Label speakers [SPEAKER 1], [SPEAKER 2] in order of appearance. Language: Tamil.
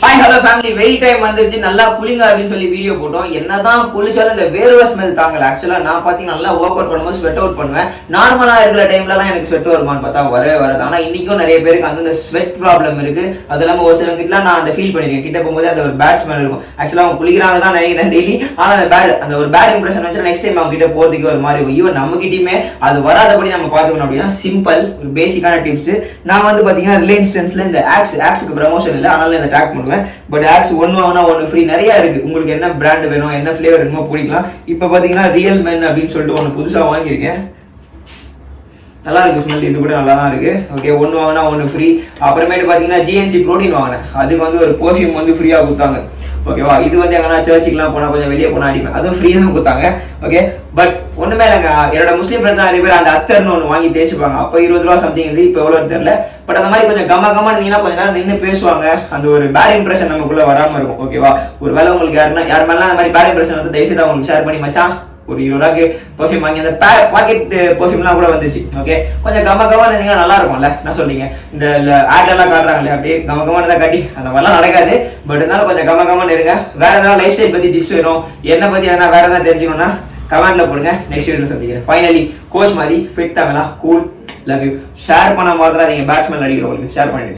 [SPEAKER 1] ஹாய் ஹலோ ஃபேமிலி வெயில் டைம் வந்துருச்சு. நல்லா குளிங்க அப்படின்னு சொல்லி வீடியோ போட்டோம். என்னதான் குளிச்சாலும் இந்த வேர்வை ஸ்மெல் தாங்கல. ஆக்சுவலா நான் பார்த்தீங்கன்னா நல்லா ஒர்க் அவுட் பண்ணும்போது ஸ்வெட் அவுட் பண்ணுவேன். நார்மலா இருக்கிற டைம்லலாம் எனக்கு ஸ்வெட் வருமான்னு பார்த்தா வரவே வராது. ஆனா இன்னைக்கும் நிறைய பேருக்கு அந்த ஸ்வெட் ப்ராப்ளம் இருக்கு. அது இல்லாம ஒரு சிலவங்க கிட்ட நான் அந்த ஃபீல் பண்ணிருக்கேன். கிட்ட போகும்போது அந்த ஒரு பேட் ஸ்மெல் இருக்கும். ஆக்சுவலா அவங்க குளிக்கிறாங்க தான் நினைக்கிறேன் டெய்லி ஆனா அந்த பேட் அந்த ஒரு பேட் இம்ப்ரெஷன் வச்சு நெக்ஸ்ட் டைம் அவங்க கிட்ட போறதுக்கு ஒரு மாதிரி இருக்கும். ஈவன் நம்ம கிட்டயுமே அது வராதபடி நம்ம பார்த்துக்கணும் அப்படின்னா சிம்பிள் ஒரு பேசிக்கான டிப்ஸ் நான் வந்து பாத்தீங்கன்னா ரிலையன்ஸ் இந்த ஆக்ஸ் ஆக்ஸுக்கு ப்ரமோஷன் இல்லை. அதனால இந்த ட்ராக் பண்ணுவேன் பட் ஆக்ஸ் ஒன்று வாங்கினா ஒன்று ஃப்ரீ நிறையா இருக்கு. உங்களுக்கு என்ன பிராண்ட் வேணும் என்ன ஃப்ளேவர் வேணுமோ பிடிக்கலாம். இப்போ பாத்தீங்கன்னா ரியல் மென் அப்படின்னு சொல்லிட்டு ஒன்று புதுசா வாங்கியிருக்கேன். நல்லா இருக்குது ஸ்மெல் இது கூட நல்லா தான் இருக்குது ஓகே ஒன்று வாங்கினா ஒன்று ஃப்ரீ அப்புறமேட்டு பார்த்தீங்கன்னா ஜிஎன்சி ப்ரோட்டீன் வாங்கினேன். அதுக்கு வந்து ஒரு பர்ஃப்யூம் வந்து ஃப்ரீயாக கொடுத்தாங்க. ஓகேவா இது வந்து எங்கன்னா சர்ச்சுக்குலாம் போனால் கொஞ்சம் வெளியே போனால் அடிப்பேன் அதுவும் ஃப்ரீயாக தான் கொடுத்தாங்க. ஓகே பட் ஒன்றுமே இல்லைங்க. என்னோட முஸ்லீம் ஃப்ரெண்ட்ஸ் நிறைய பேர் அந்த அத்தர்னு ஒன்று வாங்கி தேய்ச்சிப்பாங்க. அப்போ இருபது ரூபா சம்திங் இருந்து இப்போ எவ்வளோ தெரியல. பட் அந்த மாதிரி கொஞ்சம் கம்ம கம்ம இருந்தீங்கன்னா கொஞ்ச நேரம் நின்று பேசுவாங்க. அந்த ஒரு பேட் இம்ப்ரெஷன் நமக்குள்ளே வராமல் இருக்கும். ஓகேவா ஒரு வேளை உங்களுக்கு யாருன்னா யார் மேலாம் அந்த மாதிரி பேட் இம்ப்ரெஷன் வந்து தயவுசெய்து அவங்களுக்கு ஷேர் பண்ணி மச்சான். ஒரு இருபது ரூபாய்க்கு பெர்ஃப்யூம் வாங்கி அந்த பாக்கெட் பெர்ஃப்யூம்லாம் eh, கூட வந்துச்சு. ஓகே கொஞ்சம் கம கம இருந்தீங்கன்னா நல்லா இருக்கும்ல என்ன சொல்றீங்க? இந்த ஆடெல்லாம் காட்டுறாங்களே அப்படியே கம கமான தான் காட்டி அந்த மாதிரிலாம் நடக்காது. பட் இருந்தாலும் கொஞ்சம் கம கமான இருங்க. வேற ஏதாவது லைஃப் ஸ்டைல் பத்தி டிப்ஸ் வேணும்? என்ன பத்தி எதனா வேற எதாவது தெரிஞ்சுக்கணும்னா கமெண்ட்ல போடுங்க. நெக்ஸ்ட் வீடியோ சந்திக்கிறேன். ஃபைனலி கோச் மாதிரி ஃபிட் தமிழா கூல் லவ் யூ ஷேர் பண்ண மாதிரி பேட்ஸ்மேன் அடிக்கிறவங்களுக்கு ஷேர் பண்ணிடுங்க.